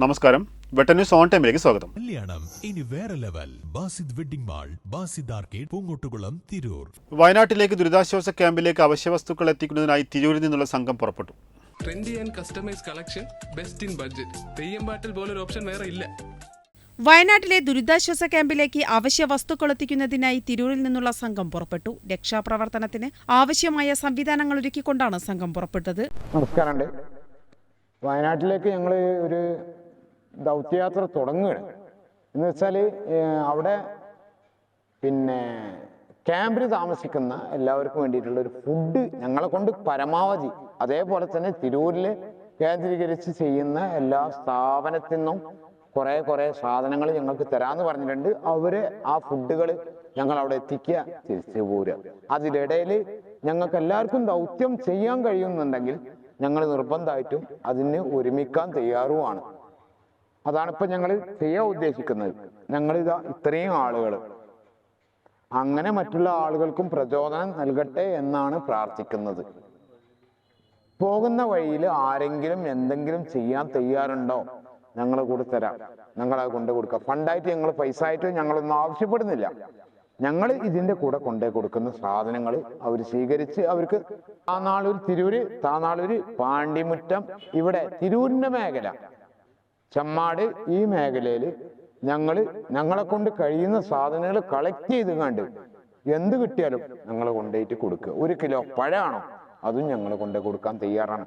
നമസ്കാരം. വെട്ടന്യൂസ് ഓൺ ടൈമിലേക്ക് സ്വാഗതം. കല്യാണം. ഇനി വേറെ level. Basid wedding mall Basid arcade Poonkottukulam Tirur. വയനാട്ടിലേക്ക് ദുരിതാശ്വാസ ക്യാമ്പിലേക്ക് അവശ്യവസ്തുക്കൾ എത്തിക്കുന്നതിനായി തിരൂരിൽ നിന്നുള്ള സംഘം പുറപ്പെട്ടു. Trendy and customise collection best in budget. Theyyam പാട്ടിൽ പോലൊരു ഓപ്ഷൻ വേറെ ഇല്ല. വയനാട്ടിലെ ദുരിതാശ്വാസ ക്യാമ്പിലേക്ക് അവശ്യ വസ്തുക്കൾ എത്തിക്കുന്നതിനായി തിരൂരിൽ നിന്നുള്ള സംഘം പുറപ്പെട്ടു. രക്ഷാപ്രവർത്തനത്തിന് ആവശ്യമായ സംവിധാനങ്ങൾ ഒരുക്കിക്കൊണ്ടാണ് സംഘം പുറപ്പെട്ടത്. നമസ്കാരമുണ്ട്. വയനാട്ടിലേക്ക് ഞങ്ങൾ ഒരു ദൗത്യയാത്ര തുടങ്ങുകയാണ്. എന്ന് വെച്ചാൽ അവിടെ പിന്നെ ക്യാമ്പിൽ താമസിക്കുന്ന എല്ലാവർക്കും വേണ്ടിയിട്ടുള്ള ഒരു ഫുഡ് ഞങ്ങളെ കൊണ്ട് പരമാവധി അതേപോലെ തന്നെ തിരൂരിൽ കേന്ദ്രീകരിച്ച് ചെയ്യുന്ന എല്ലാ സ്ഥാപനത്തിൽ നിന്നും കുറേ കുറേ സാധനങ്ങൾ ഞങ്ങൾക്ക് തരാമെന്ന് പറഞ്ഞിട്ടുണ്ട്. അവർ ആ ഫുഡുകൾ ഞങ്ങൾ അവിടെ എത്തിക്കുക തിരിച്ചു പോരുക. അതിനിടയിൽ ഞങ്ങൾക്ക് എല്ലാവർക്കും ദൗത്യം ചെയ്യാൻ കഴിയുന്നുണ്ടെങ്കിൽ ഞങ്ങൾ നിർബന്ധമായിട്ടും അതിന് ഒരുമിക്കാൻ തയ്യാറുമാണ് അതാണ് ഇപ്പൊ ഞങ്ങൾ ചെയ്യാൻ ഉദ്ദേശിക്കുന്നത്. ഞങ്ങൾ ഇതാ ഇത്രയും ആളുകൾ അങ്ങനെ മറ്റുള്ള ആളുകൾക്കും പ്രചോദനം നൽകട്ടെ എന്നാണ് പ്രാർത്ഥിക്കുന്നത്. പോകുന്ന വഴിയിൽ ആരെങ്കിലും എന്തെങ്കിലും ചെയ്യാൻ തയ്യാറുണ്ടോ? ഞങ്ങൾ കൂടെ തരാം. ഞങ്ങൾ അത് കൊണ്ടു കൊടുക്കാം. ഫണ്ടായിട്ട് ഞങ്ങൾ പൈസ ആയിട്ട് ഞങ്ങളൊന്നും ആവശ്യപ്പെടുന്നില്ല. ഞങ്ങൾ ഇതിന്റെ കൂടെ കൊണ്ടേ കൊടുക്കുന്ന സാധനങ്ങൾ അവർ സ്വീകരിച്ച് അവർക്ക് താനാളൂർ തിരൂര് താനാളൂര് പാണ്ടിമുറ്റം ഇവിടെ തിരൂരിന്റെ മേഖല. ചെമ്മാട് ഈ മേഖലയിൽ ഞങ്ങൾ ഞങ്ങളെ കൊണ്ട് കഴിയുന്ന സാധനങ്ങൾ കളക്ട് ചെയ്ത് കണ്ട് എന്ത് കിട്ടിയാലും ഞങ്ങൾ കൊണ്ടുപോയിട്ട് കൊടുക്കുക ഒരു കിലോ പഴമാണോ അതും ഞങ്ങൾ കൊണ്ട് കൊടുക്കാൻ തയ്യാറാണ്.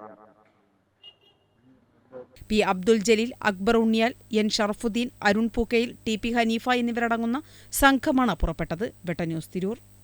P Abdul Jaleel Akbar Unniyal N Sharafudheen Arun Pookkayil T P Haneefa എന്നിവരടങ്ങുന്ന സംഘമാണ് പുറപ്പെട്ടത്. വെട്ട ന്യൂസ് തിരൂർ.